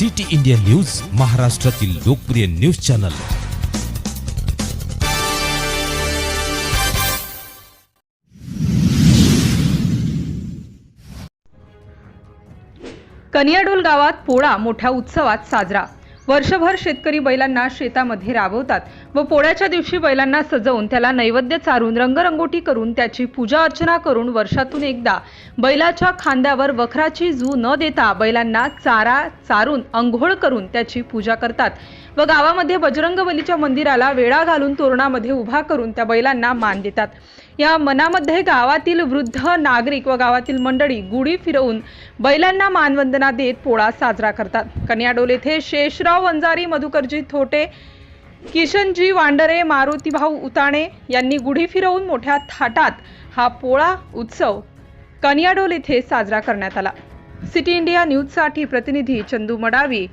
City India news महाराष्ट्रातील लोकप्रिय news channel. कनियाडोल गावात पोळा मोठ्या उत्सवात साजरा. वर्षभर शेतकरी बैलांना शेतामध्ये राबवतात व पोळ्याच्या दिवशी बैलांना सजवून त्याला नैवेद्य चारून रंगरंगोटी करून त्याची पूजा अर्चना करून वर्षातून एकदा बैलाच्या खांद्यावर वखराची झू न देता बैलांना चारा चारून अंघोळ करून त्याची पूजा करतात व गावामध्ये बजरंगबलीच्या मंदिराला वेळा घालून तोरणामध्ये उभा करून त्या बैलांना मान देतात. या मनामध्ये गावातील वृद्ध नागरिक व गावातील मंडळी गुढी फिरवून बैलांना मानवंदना देत पोळा साजरा करतात. कन्याडोल येथे शेषराव वंजारी मधुकरजी थोटे किशनजी वांडरे मारुतीभाऊ उताणे यांनी गुढी फिरवून मोठ्या थाटात हा पोळा उत्सव कनियाडोल येथे साजरा करण्यात आला. सिटी इंडिया न्यूजसाठी प्रतिनिधी चंदू मडावी.